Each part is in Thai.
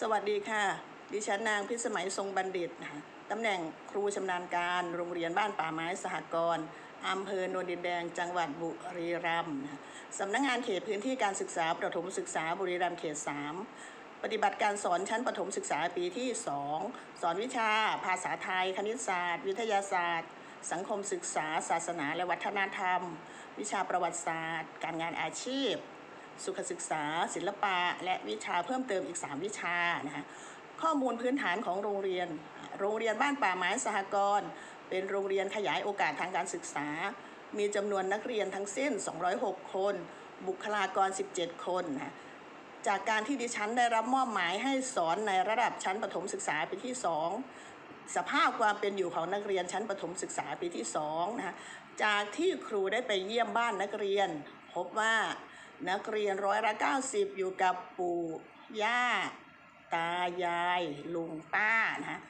สวัสดีค่ะ ดิฉันนางพิสมัยทรงบัณฑิตนะคะตำแหน่งครูชำนาญการโรงเรียนบ้านป่าไม้สหกรณ์อำเภอโนนดินแดง จังหวัดบุรีรัมย์นะสำนักงานเขตพื้นที่การศึกษาประถมศึกษาบุรีรัมย์เขต 3 ปฏิบัติการสอนชั้นประถมศึกษาปีที่ 2 สอนวิชา ภาษาไทย คณิตศาสตร์ วิทยาศาสตร์ สังคมศึกษา ศาสนาและวัฒนธรรม วิชาประวัติศาสตร์ การงานอาชีพ สุขศึกษา ศิลปะ และวิชาเพิ่มเติมอีก 3 วิชานะคะข้อมูลพื้นฐานของโรงเรียน โรงเรียนบ้านป่าไม้สหกรณ์เป็นโรงเรียนขยายโอกาสทางการศึกษา มีจำนวนนักเรียนทั้งสิ้น 206 คน บุคลากร 17 คนนะคะจากการที่ดิฉันได้รับมอบหมายให้สอนในระดับชั้นประถมศึกษาปีที่ 2 สภาพความเป็นอยู่ของนักเรียนชั้นประถมศึกษาปีที่2นะคะจากที่ครูได้ไปเยี่ยมบ้านนักเรียน พบว่า นักเรียนร้อยละ 90 อยู่กับปู่ย่า ตายาย ลุงป้านะคะ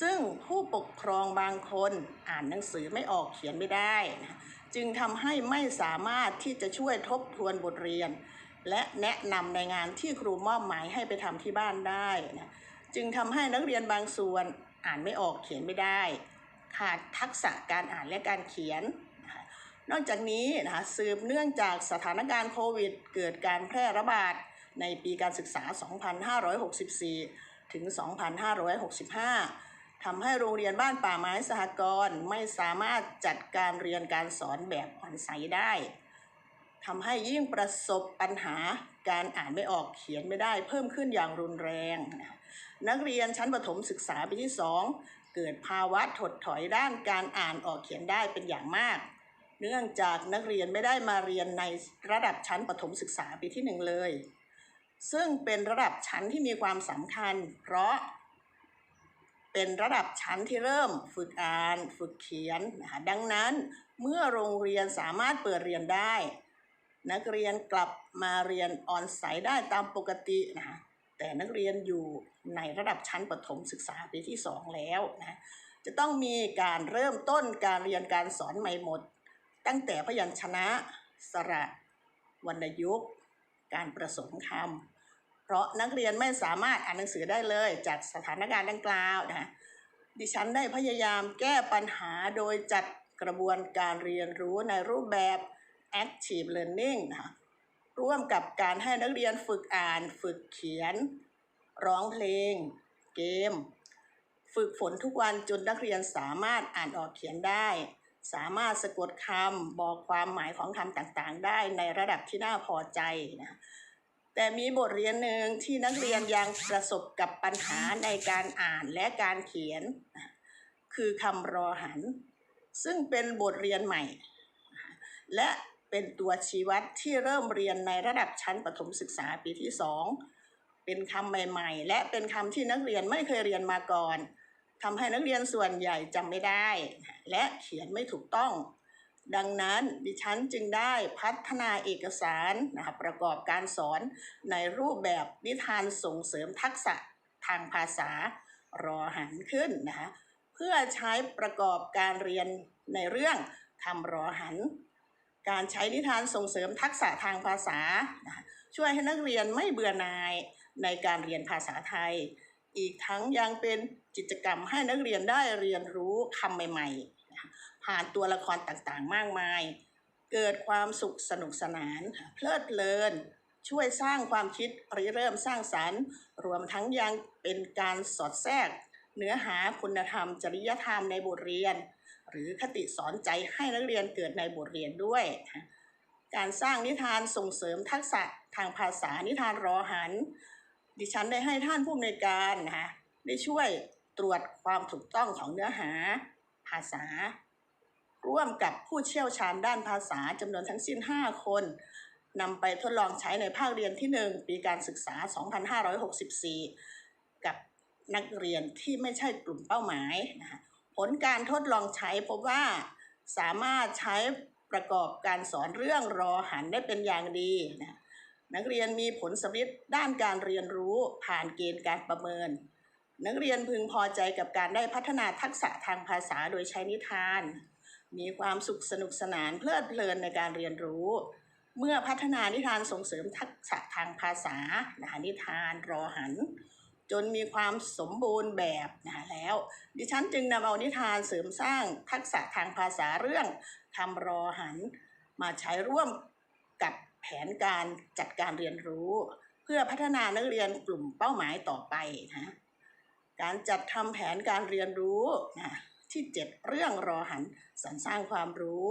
ซึ่งผู้ปกครองบางคนอ่านหนังสือไม่ออกเขียนไม่ได้นะจึงทำให้ไม่สามารถที่จะช่วยทบทวนบทเรียน และแนะนำในงานที่ครูมอบหมายให้ไปทำที่บ้านได้นะจึงทำให้นักเรียนบางส่วนอ่านไม่ออกเขียนไม่ได้ ขาดทักษะการอ่านและการเขียน นอกจากนี้นะคะสืบเนื่องจากสถานการณ์โควิด เกิดการแพร่ระบาดในปีการศึกษา 2564 ถึง 2565 ทำให้โรงเรียนบ้านป่าไม้สหกรณ์ไม่สามารถจัดการเรียนการสอนแบบออนไซต์ได้ทำให้ยิ่งประสบปัญหาการอ่านไม่ออกเขียนไม่ได้เพิ่มขึ้นอย่างรุนแรงนะนักเรียนชั้นประถมศึกษาปีที่ 2 เกิดภาวะถดถอยด้านการอ่านออกเขียนได้เป็นอย่างมาก เนื่องจากนักเรียนไม่ได้มาเรียนในระดับชั้นประถมศึกษาปีที่หนึ่งเลย ซึ่งเป็นระดับชั้นที่มีความสำคัญ เพราะ เป็นระดับชั้นที่เริ่มฝึกอ่าน ฝึกเขียนนะคะดังนั้นเมื่อโรงเรียนสามารถเปิดเรียนได้ นักเรียนกลับมาเรียนออนไซต์ได้ตามปกตินะคะแต่นักเรียนอยู่ในระดับชั้นประถมศึกษาปีที่ 2 แล้วนะจะต้องมีการเริ่มต้นการเรียนการสอนใหม่หมด ตั้งแต่พยัญชนะสระวรรณยุกต์ การประสมคำ เพราะนักเรียนไม่สามารถอ่านหนังสือได้เลยจากสถานการณ์ดังกล่าวนะดิฉันได้พยายามแก้ปัญหาโดยจัดกระบวนการเรียนรู้ในรูปแบบ active learning นะคะร่วมกับการให้นักเรียนฝึกอ่านฝึกเขียน ร้องเพลง เกม ฝึกฝนทุกวันจนนักเรียนสามารถอ่านออกเขียนได้ สามารถสะกดคำบอกความหมายของคำต่างๆ ได้ในระดับที่น่าพอใจนะแต่มีบทเรียนหนึ่งที่นักเรียนยังประสบกับปัญหาในการอ่านและการเขียน คือคำรอหัน ซึ่งเป็นบทเรียนใหม่ และเป็นตัวชี้วัดที่เริ่มเรียนในระดับชั้นประถมศึกษาปีที่ 2 เป็นคำใหม่ ๆ และเป็นคำที่นักเรียนไม่เคยเรียนมาก่อน ทำให้นักเรียนส่วนใหญ่จำไม่ได้ และเขียนไม่ถูกต้อง ดังนั้นดิฉันจึงได้พัฒนาเอกสารนะครับประกอบการสอนในรูปแบบนิทานส่งเสริมทักษะทางภาษารอหันขึ้นนะคะเพื่อใช้ประกอบการเรียนในเรื่องคำรอหัน การใช้นิทานส่งเสริมทักษะทางภาษานะช่วยให้นักเรียนไม่เบื่อหน่ายในการเรียนภาษาไทย อีกทั้งยังเป็น กิจกรรมให้นักเรียนได้เรียนรู้คำใหม่ๆ ผ่านตัวละครต่างๆ มากมาย เกิดความสุขสนุกสนาน เพลิดเพลิน ช่วยสร้างความคิดริเริ่มสร้างสรรค์ รวมทั้งยังเป็นการสอดแทรก เนื้อหาคุณธรรม จริยธรรมในบทเรียน หรือคติสอนใจให้นักเรียนเกิดในบทเรียนด้วย การสร้างนิทานส่งเสริมทักษะทางภาษานิทานรอหัน ดิฉันได้ให้ท่านผู้อำนวยการนะคะได้ช่วย ตรวจความถูกต้องของเนื้อหา ภาษา ร่วมกับผู้เชี่ยวชาญด้านภาษาจำนวนทั้งสิ้น 5 คนนำไปทดลองใช้ในภาคเรียนที่ 1 ปีการศึกษา 2564 กับนักเรียนที่ไม่ใช่กลุ่มเป้าหมายนะคะผลการทดลองใช้พบว่าสามารถใช้ประกอบการสอนเรื่องรอหันได้เป็นอย่างดีนะนักเรียนมีผลสำเร็จด้านการเรียนรู้ผ่านเกณฑ์การประเมิน นักเรียนพึงพอใจกับการได้พัฒนาทักษะทางภาษาโดยใช้นิทาน มีความสุขสนุกสนานเพลิดเพลินในการเรียนรู้ เมื่อพัฒนานิทานส่งเสริมทักษะทางภาษานะคะนิทานรอหัน จนมีความสมบูรณ์แบบนะแล้ว ดิฉันจึงนำเอานิทานเสริมสร้างทักษะทางภาษาเรื่องคำรอหัน มาใช้ร่วมกับแผนการจัดการเรียนรู้ เพื่อพัฒนานักเรียนกลุ่มเป้าหมายต่อไปนะ การจัดทำแผนการเรียนรู้นะที่ 7 เรื่องรอหันสรรสร้างความรู้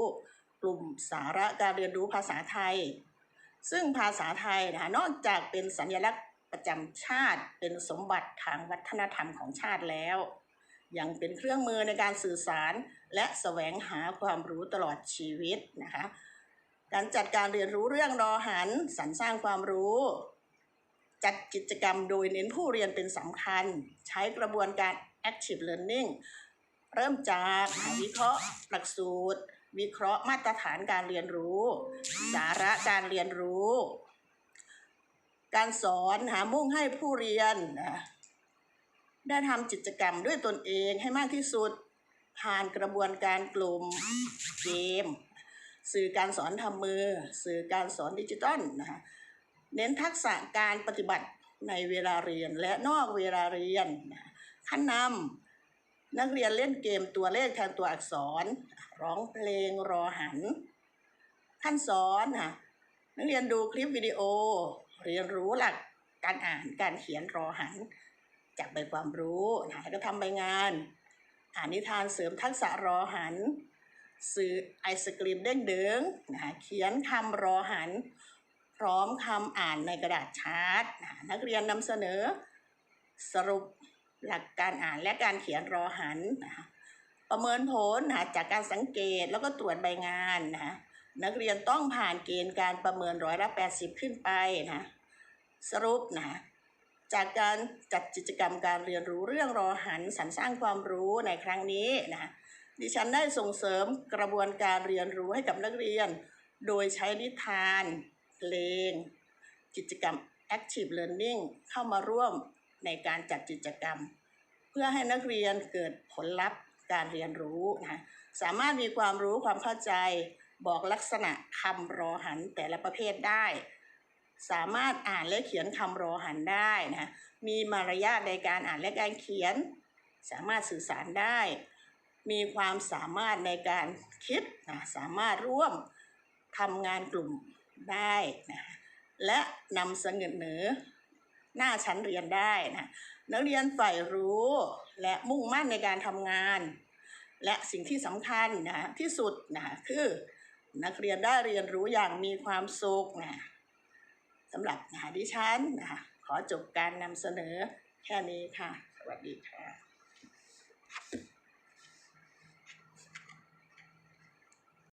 กลุ่มสาระการเรียนรู้ภาษาไทย ซึ่งภาษาไทยนะนอกจากเป็นสัญลักษณ์ประจำชาติเป็นสมบัติทางวัฒนธรรมของชาติแล้ว ยังเป็นเครื่องมือในการสื่อสารและแสวงหาความรู้ตลอดชีวิตนะคะการจัดการเรียนรู้เรื่องรอหันสรรสร้างความรู้ จัดกิจกรรมโดยเน้นผู้เรียนเป็นสำคัญ ใช้กระบวนการ active learning เริ่มจากวิเคราะห์หลักสูตร วิเคราะห์มาตรฐานการเรียนรู้ สาระการเรียนรู้ การสอนหามุ่งให้ผู้เรียน ได้ทำกิจกรรมด้วยตนเองให้มากที่สุด ผ่านกระบวนการกลุ่มเกม สื่อการสอนทำมือ สื่อการสอนดิจิตอลนะคะ เน้นทักษะการปฏิบัติในเวลาเรียนและนอกเวลาเรียนขั้นนำนักเรียนเล่นเกมตัวเลขแทนตัวอักษร ร้องเพลงรอหัน ขั้นสอนนะนักเรียนดูคลิปวิดีโอ เรียนรู้หลักการอ่านการเขียนรอหัน จากใบความรู้นะแล้วก็ทำใบงาน อ่านนิทานเสริมทักษะรอหัน สื่อไอศกรีมเด้งเดิงนะเขียนคำรอหัน พร้อมคำอ่านในกระดาษชาร์ตนะนักเรียนนำเสนอ สรุปหลักการอ่านและการเขียนรอหันนะคะประเมินผลนะจากการสังเกตแล้วก็ตรวจใบงานนะนักเรียนต้องผ่านเกณฑ์การประเมินร้อยละ80ขึ้นไปนะสรุปนะจากการจัดกิจกรรมการเรียนรู้เรื่องรอหันสรรสร้างความรู้ในครั้งนี้นะดิฉันได้ส่งเสริมกระบวนการเรียนรู้ให้กับนักเรียน โดยใช้นิทาน เพลงกิจกรรม Active Learning เข้ามาร่วมในการจัดกิจกรรม เพื่อให้นักเรียนเกิดผลลัพธ์การเรียนรู้นะสามารถมีความรู้ความเข้าใจบอกลักษณะคำรอหันแต่ละประเภทได้ สามารถอ่านและเขียนคำรอหันได้นะมีมารยาทในการอ่านและการเขียน สามารถสื่อสารได้ มีความสามารถในการคิดนะสามารถร่วมทำงานกลุ่ม ได้นะและนำเสนอหน้าชั้นเรียนได้นะนักเรียนใฝ่รู้และมุ่งมั่นในการทำงาน และสิ่งที่สำคัญนะที่สุดนะคือ นักเรียนได้เรียนรู้อย่างมีความสุขนะสำหรับนะดิฉันนะขอจบการนำเสนอแค่นี้ค่ะ สวัสดีค่ะ